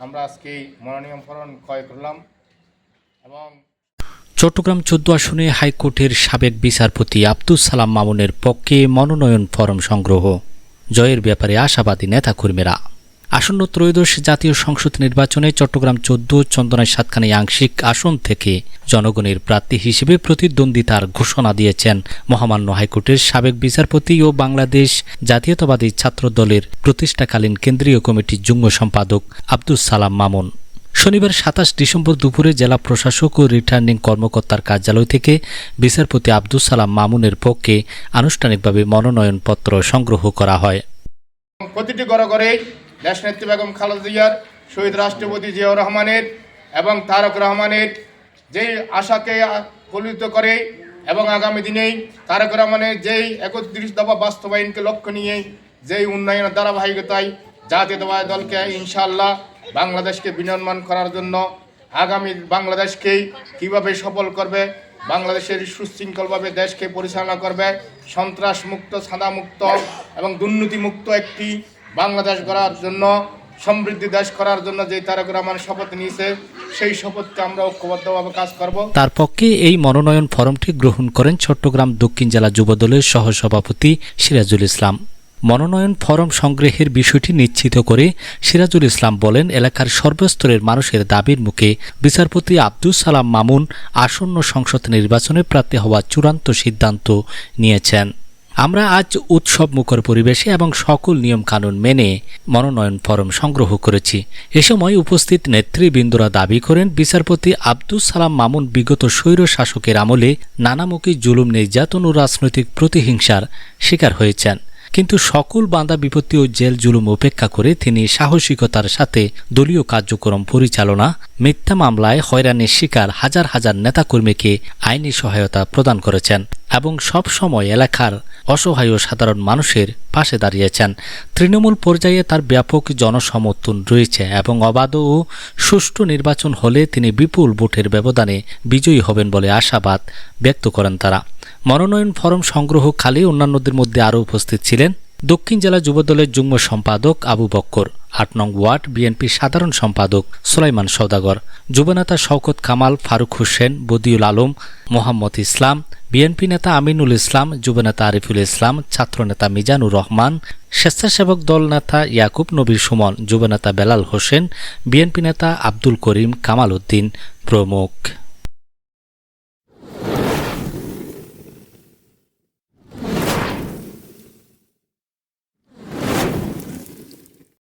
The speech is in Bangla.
আমরা আজকে মনোনিয়ম মনোনয়ন ফরম ক্রয় করলাম এবং চট্টগ্রাম চোদ্দ আসনে হাইকোর্টের সাবেক বিচারপতি আব্দুল সালাম মামুনের পক্ষে মনোনয়ন ফরম সংগ্রহ। জয়ের ব্যাপারে আশাবাদী নেতাকর্মীরা। আসন্ন ত্রয়োদশ জাতীয় সংসদ নির্বাচনে চট্টগ্রাম চোদ্দ, চন্দনায় সাতখানি আংশিক আসন থেকে জনগণের প্রার্থী হিসেবে প্রতিদ্বন্দ্বিতার ঘোষণা দিয়েছেন মহামান্য হাইকোর্টের সাবেক বিচারপতি ও বাংলাদেশ জাতীয়তাবাদী ছাত্র দলের প্রতিষ্ঠাকালীন কেন্দ্রীয় কমিটির যুগ্ম সম্পাদক আব্দুস সালাম মামুন। শনিবার সাতাশ ডিসেম্বর দুপুরে জেলা প্রশাসক ও রিটার্নিং কর্মকর্তার কার্যালয় থেকে বিচারপতি আব্দুস সালাম মামুনের পক্ষে আনুষ্ঠানিকভাবে মনোনয়নপত্র সংগ্রহ করা হয়। প্রতিটি ঘরে ঘরে দেশনেত্রী বেগম খালেদা জিয়ার শহীদ রাষ্ট্রপতি জিয়াউর রহমানের এবং তারক রহমানের যেই আশাকে ফলিত করে এবং আগামী দিনেই তারক রহমানের যেই একত্রিশ দফা বাস্তবায়নকে লক্ষ্য নিয়ে যেই উন্নয়নের ধারাবাহিকতায় জাতীয়তাবাদী দলকে ইনশাল্লাহ বাংলাদেশকে বিনির্মাণ করার জন্য আগামী বাংলাদেশকেই কীভাবে সফল করবে, বাংলাদেশের সুশৃঙ্খলভাবে দেশকে পরিচালনা করবে সন্ত্রাস মুক্ত সাদা মুক্ত এবং দুর্নীতিমুক্ত একটি বাংলাদেশ গড়ার জন্য, সমৃদ্ধি দেশ করার জন্য যে তারক রহমান শপথ নিয়েছে, সেই শপথকে আমরা ঐক্যবদ্ধভাবে কাজ করব। তার পক্ষে এই মনোনয়ন ফরমটি গ্রহণ করেন চট্টগ্রাম দক্ষিণ জেলা যুবদলের সহসভাপতি সিরাজুল ইসলাম। মনোনয়ন ফরম সংগ্রহের বিষয়টি নিশ্চিত করে সিরাজুল ইসলাম বলেন, এলাকার সর্বস্তরের মানুষের দাবির মুখে বিচারপতি আব্দুস সালাম মামুন আসন্ন সংসদ নির্বাচনে প্রার্থী হওয়ার চূড়ান্ত সিদ্ধান্ত নিয়েছেন। আমরা আজ উৎসব মুখর পরিবেশে এবং সকল নিয়ম কানুন মেনে মনোনয়ন ফরম সংগ্রহ করেছি। এ সময় উপস্থিত নেতৃবৃন্দরা দাবি করেন, বিচারপতি আব্দুল সালাম মামুন বিগত স্বৈর শাসকের আমলে নানামুখী জুলুম, নির্যাতন ও রাজনৈতিক প্রতিহিংসার শিকার হয়েছেন। কিন্তু সকল বাঁধা বিপত্তি ও জেল জুলুম উপেক্ষা করে তিনি সাহসিকতার সাথে দলীয় কার্যক্রম পরিচালনা, মিথ্যা মামলায় হয়রানির শিকার হাজার হাজার নেতাকর্মীকে আইনি সহায়তা প্রদান করেছেন এবং সব সময় এলাকার অসহায় সাধারণ মানুষের পাশে দাঁড়িয়েছেন। তৃণমূল পর্যায়ে তার ব্যাপক জনসমর্থন রয়েছে এবং অবাধ ও সুষ্ঠু নির্বাচন হলে তিনি বিপুল ভোটের ব্যবধানে বিজয়ী হবেন বলে আশাবাদ ব্যক্ত করেন তারা। মনোনয়ন ফরম সংগ্রহকালে অন্যান্যদের মধ্যে আরও উপস্থিত ছিলেন দক্ষিণ জেলা যুবদলের যুগ্ম সম্পাদক আবু বক্কর, আট নং ওয়ার্ড বিএনপি সাধারণ সম্পাদক সুলাইমান সৌদাগর যুবনেতা শওকত কামাল, ফারুক হোসেন, বদিউল আলম, মোহাম্মদ ইসলাম, বিএনপি নেতা আমিনুল ইসলাম, যুবনেতা আরিফুল ইসলাম, ছাত্রনেতা মিজানুর রহমান, স্বেচ্ছাসেবক দল নেতা ইয়াকুব নবীর সুমন, যুবনেতা বেলাল হোসেন, বিএনপি নেতা আব্দুল করিম কামাল উদ্দিন প্রমুখ।